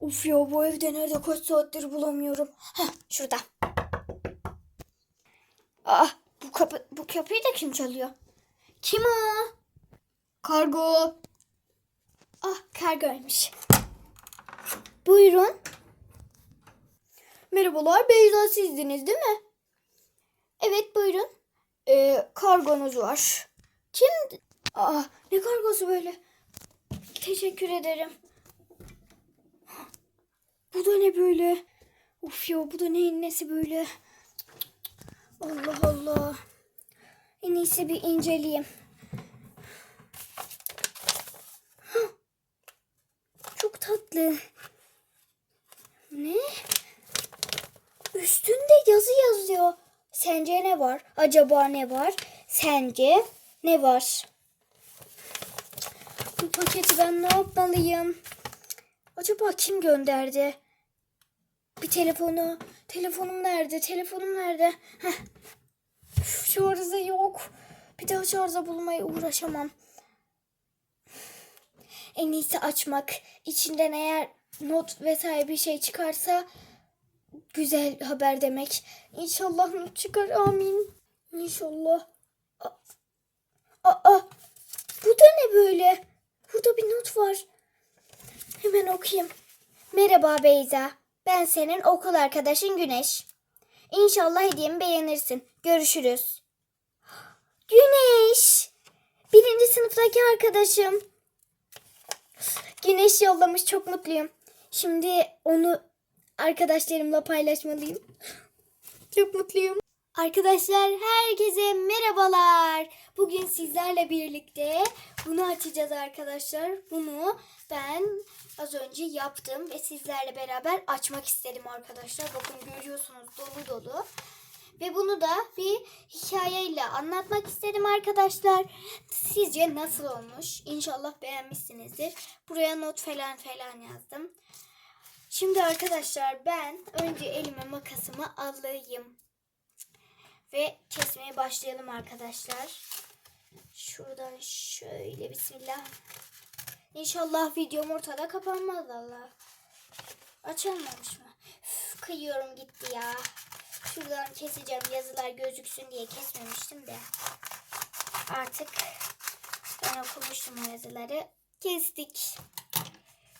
Uf ya bu evde nerede kaç saattir bulamıyorum. Heh şurada. Ah bu kapı bu kapıyı da kim çalıyor? Kim o? Kargo. Ah kargoymuş. Buyurun. Merhabalar Beyza sizdiniz değil mi? Evet buyurun. Ee, kargonuz var. Kim? Aa, ne kargosu böyle? Teşekkür ederim. Bu da ne böyle? Uf ya bu da neyin nesi böyle? Allah Allah. En iyisi bir inceleyeyim. Çok tatlı. Ne? Üstünde yazı yazıyor. Sence ne var? Acaba ne var? Sence ne var? Bu paketi ben ne yapmalıyım? Acaba kim gönderdi? Bir telefonu. Telefonum nerede? Telefonum nerede? Heh. Üf, şarjı yok. Bir daha şarja bulmaya uğraşamam. En iyisi açmak. İçinden eğer not vesaire bir şey çıkarsa güzel haber demek. İnşallah not çıkar. Amin. İnşallah. Aa, aa, bu da ne böyle? Burada bir not var. Hemen okuyayım. Merhaba Beyza. Ben senin okul arkadaşın Güneş. İnşallah hediyemi beğenirsin. Görüşürüz. Güneş. Birinci sınıftaki arkadaşım. Güneş yollamış. Çok mutluyum. Şimdi onu arkadaşlarımla paylaşmalıyım. Çok mutluyum. Arkadaşlar herkese merhabalar. Bugün sizlerle birlikte bunu açacağız arkadaşlar. Bunu ben az önce yaptım ve sizlerle beraber açmak istedim arkadaşlar. Bakın görüyorsunuz dolu dolu. Ve bunu da bir hikayeyle anlatmak istedim arkadaşlar. Sizce nasıl olmuş? İnşallah beğenmişsinizdir. Buraya not falan falan yazdım. Şimdi arkadaşlar ben önce elime makasımı alayım. Ve kesmeye başlayalım arkadaşlar. Şuradan şöyle bismillah. İnşallah videom ortada kapanmaz Allah. Açılmamış mı? Üf, kıyıyorum gitti ya. Şuradan keseceğim yazılar gözüksün diye kesmemiştim de. Artık ben okumuştum o yazıları. Kestik.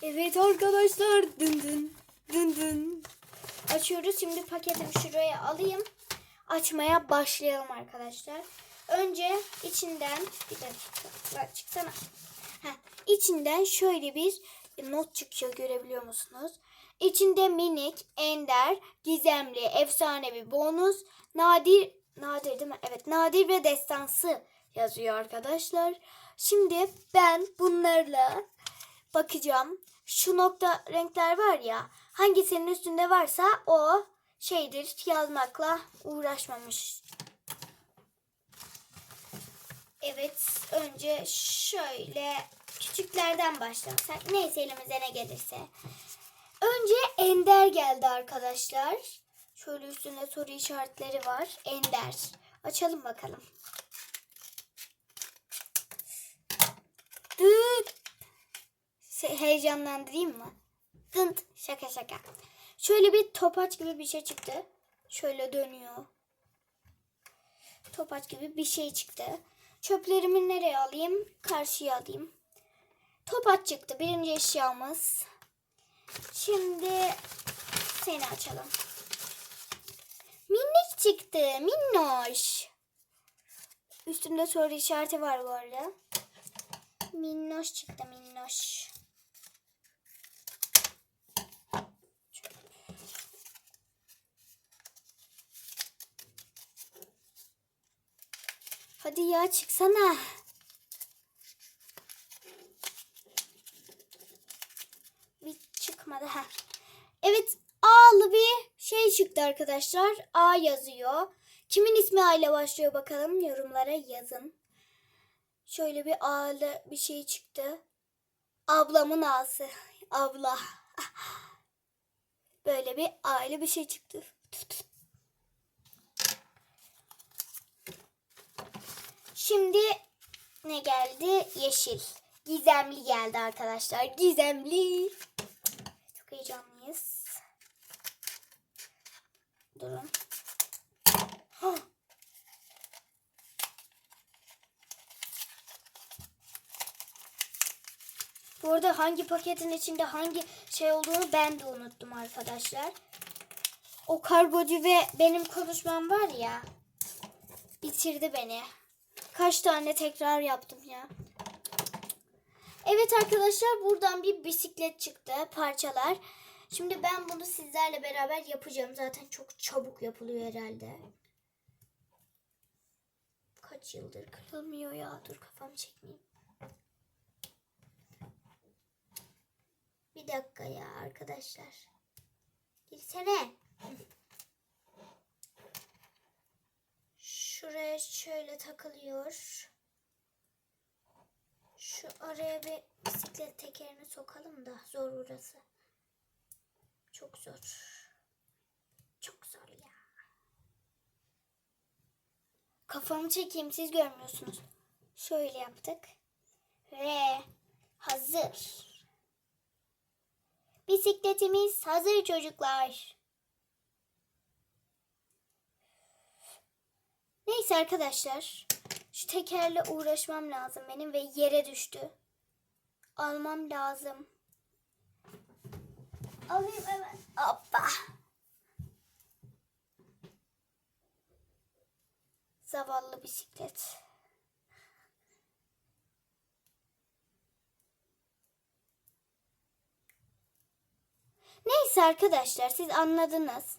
Evet arkadaşlar dın dın dın dın. Açıyoruz. Şimdi paketimi şuraya alayım. Açmaya başlayalım arkadaşlar. Önce içinden bir dakika çıksana. Heh, içinden şöyle bir not çıkıyor görebiliyor musunuz? İçinde minik, ender, gizemli, efsanevi bonus, nadir, nadir değil mi? Evet, nadir ve destansı yazıyor arkadaşlar. Şimdi ben bunlarla bakacağım. Şu nokta renkler var ya, hangisinin üstünde varsa o şeydir yazmakla uğraşmamış. Evet, önce şöyle küçüklerden başlasak. Neyse elimize ne gelirse. Önce Ender geldi arkadaşlar. Şöyle üstünde soru işaretleri var. Ender. Açalım bakalım. Se- Heyecanlandırayım mı? Gınt. Şaka şaka. Şöyle bir topaç gibi bir şey çıktı. Şöyle dönüyor. Topaç gibi bir şey çıktı. Çöplerimi nereye alayım? Karşıya alayım. Topaç çıktı. Birinci eşyamız. Şimdi seni açalım. Minik çıktı. Minnoş. Üstünde soru işareti var bu arada. Minnoş çıktı minnoş. Hadi ya çıksana. Bir çıkmadı. ha. Evet A'lı bir şey çıktı arkadaşlar. A yazıyor. Kimin ismi A ile başlıyor bakalım yorumlara yazın. Şöyle bir A'lı bir şey çıktı. Ablamın A'sı. Abla. Böyle bir A'lı bir şey çıktı. Şimdi ne geldi? Yeşil. Gizemli geldi arkadaşlar. Gizemli. Çok heyecanlıyız. Durun. Bu arada hangi paketin içinde hangi şey olduğunu ben de unuttum arkadaşlar. O kargocu ve benim konuşmam var ya. Bitirdi beni. Kaç tane tekrar yaptım ya. Evet arkadaşlar buradan bir bisiklet çıktı parçalar. Şimdi ben bunu sizlerle beraber yapacağım. Zaten çok çabuk yapılıyor herhalde. Kaç yıldır kırılmıyor ya. Dur kafamı çekmeyeyim. Bir dakika ya arkadaşlar. Girsene. Şöyle takılıyor. Şu araya bir bisiklet tekerini sokalım da zor burası. Çok zor. Çok zor ya. Kafamı çekeyim siz görmüyorsunuz. Şöyle yaptık. Ve hazır. Bisikletimiz hazır çocuklar. Neyse arkadaşlar. Şu tekerle uğraşmam lazım benim ve yere düştü. Almam lazım. Alayım hemen. Hoppa. Zavallı bisiklet. Neyse arkadaşlar siz anladınız.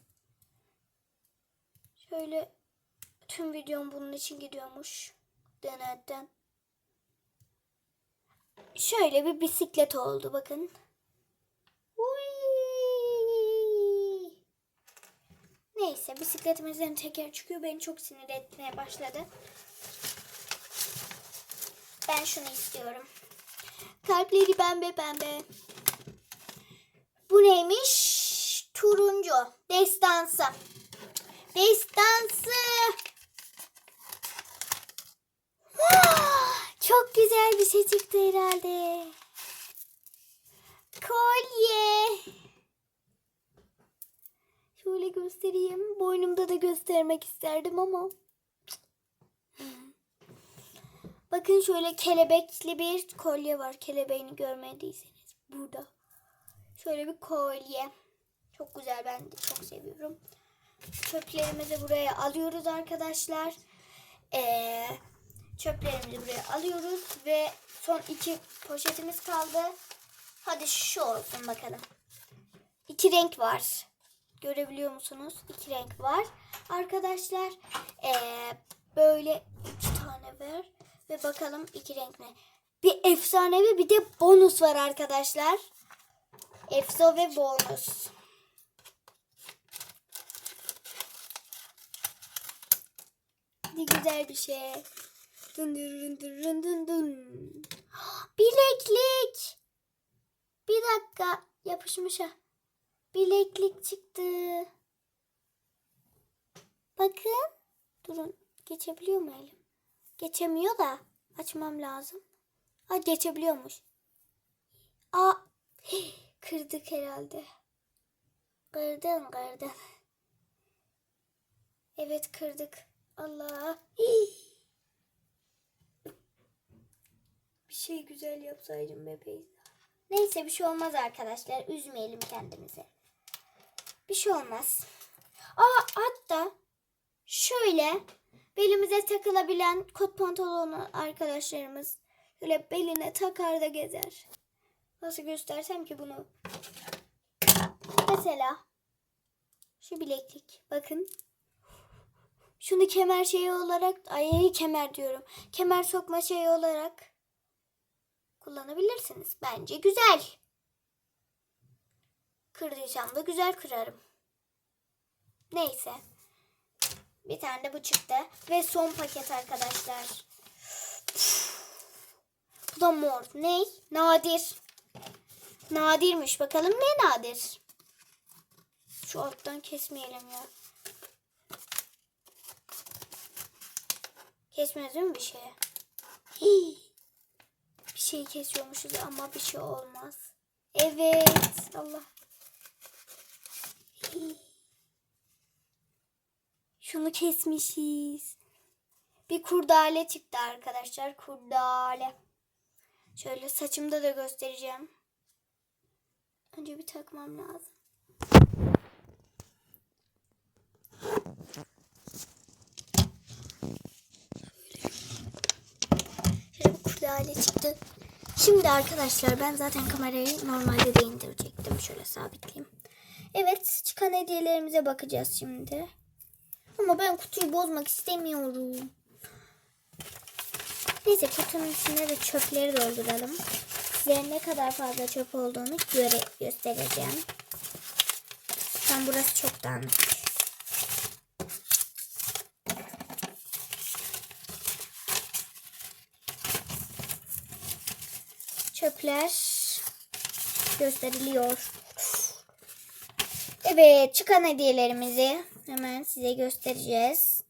Şöyle tüm videom bunun için gidiyormuş. Denetten. Şöyle bir bisiklet oldu bakın. Neyse bisikletimizden teker çıkıyor. Beni çok sinir etmeye başladı. Ben şunu istiyorum. Kalpleri pembe pembe. Bu neymiş? Turuncu. Destansı. Destansı. Çok güzel bir şey çıktı herhalde. Kolye. Şöyle göstereyim. Boynumda da göstermek isterdim ama. Bakın şöyle kelebekli bir kolye var. Kelebeğini görmediyseniz burada. Şöyle bir kolye. Çok güzel ben de çok seviyorum. Çöplerimizi buraya alıyoruz arkadaşlar. Ee, çöplerimizi buraya alıyoruz ve son iki poşetimiz kaldı. Hadi şu olsun bakalım. İki renk var. Görebiliyor musunuz? İki renk var. Arkadaşlar ee, böyle iki tane ver ve bakalım iki renk ne? Bir efsanevi bir de bonus var arkadaşlar. Efso ve bonus. Ne güzel bir şey. Bileklik. Bir dakika yapışmış ha. Bileklik çıktı. Bakın. Durun. Geçebiliyor mu elim? Geçemiyor da. Açmam lazım. Ha geçebiliyormuş. Aa. Kırdık herhalde. Kırdın kırdın. Evet kırdık. Allah. Bir şey güzel yapsaydım bebeğim. Neyse bir şey olmaz arkadaşlar. Üzmeyelim kendimizi. Bir şey olmaz. Aa hatta şöyle belimize takılabilen kot pantolonu arkadaşlarımız şöyle beline takar da gezer. Nasıl göstersem ki bunu? Mesela şu bileklik. Bakın. Şunu kemer şeyi olarak, ay kemer diyorum. Kemer sokma şeyi olarak kullanabilirsiniz. Bence güzel. Kırdıysam da güzel kırarım. Neyse. Bir tane de bu çıktı. Ve son paket arkadaşlar. Bu da mor. Ne? Nadir. Nadirmiş. Bakalım ne nadir? Şu alttan kesmeyelim ya. Kesmez mi bir şeye? Hii şeyi kesiyormuşuz ama bir şey olmaz. Evet. Allah. Şunu kesmişiz. Bir kurdale çıktı arkadaşlar. Kurdale. Şöyle saçımda da göstereceğim. Önce bir takmam lazım. Şöyle bir kurdale çıktı. Şimdi arkadaşlar ben zaten kamerayı normalde de indirecektim. Şöyle sabitleyeyim. Evet çıkan hediyelerimize bakacağız şimdi. Ama ben kutuyu bozmak istemiyorum. Neyse kutunun içine de çöpleri dolduralım. Size ne kadar fazla çöp olduğunu göre göstereceğim. Tam burası çok dağınık. Çöpler gösteriliyor. Evet çıkan hediyelerimizi hemen size göstereceğiz.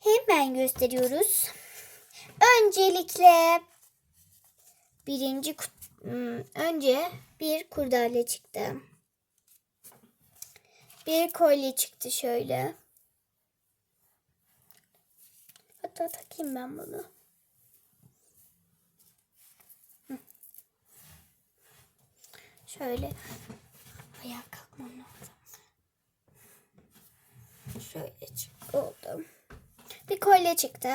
Hemen gösteriyoruz. Öncelikle birinci hmm, önce bir kurdale çıktı. Bir kolye çıktı şöyle. Hatta takayım ben bunu. Şöyle ayağa kalkmam lazım. Şöyle çıktı oldu. Bir kolye çıktı.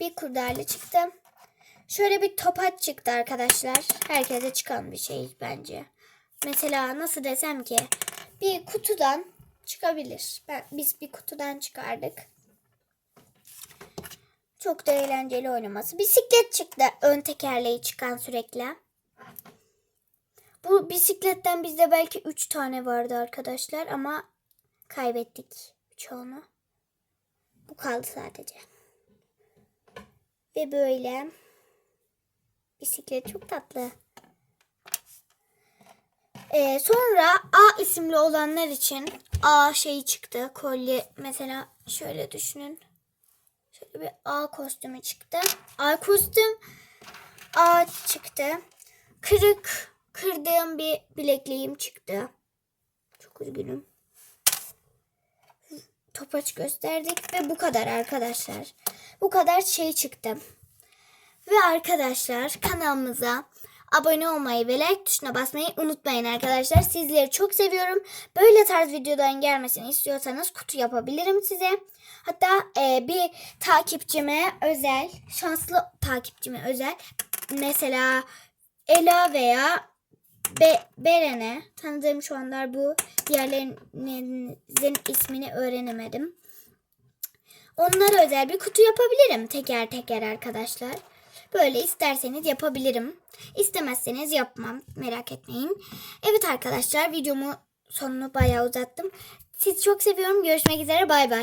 Bir kurdale çıktı. Şöyle bir topaç çıktı arkadaşlar. Herkese çıkan bir şey bence. Mesela nasıl desem ki bir kutudan çıkabilir. Ben, biz bir kutudan çıkardık. Çok da eğlenceli oynaması. Bisiklet çıktı. Ön tekerleği çıkan sürekli. Bu bisikletten bizde belki 3 tane vardı arkadaşlar ama kaybettik çoğunu. Bu kaldı sadece. Ve böyle bisiklet çok tatlı. Ee, sonra A isimli olanlar için A şeyi çıktı. Kolye mesela şöyle düşünün. Şöyle bir A kostümü çıktı. A kostüm A çıktı. Kırık kırdığım bir bilekliğim çıktı. Çok üzgünüm. Topaç gösterdik ve bu kadar arkadaşlar. Bu kadar şey çıktı. Ve arkadaşlar kanalımıza abone olmayı ve like tuşuna basmayı unutmayın arkadaşlar. Sizleri çok seviyorum. Böyle tarz videoların gelmesini istiyorsanız kutu yapabilirim size. Hatta e, bir takipçime özel, şanslı takipçime özel mesela Ela veya Be Beren'e tanıdığım şu anlar bu. Diğerlerinizin ismini öğrenemedim. Onlara özel bir kutu yapabilirim teker teker arkadaşlar. Böyle isterseniz yapabilirim. İstemezseniz yapmam. Merak etmeyin. Evet arkadaşlar videomu sonunu bayağı uzattım. Sizi çok seviyorum. Görüşmek üzere. Bay bay.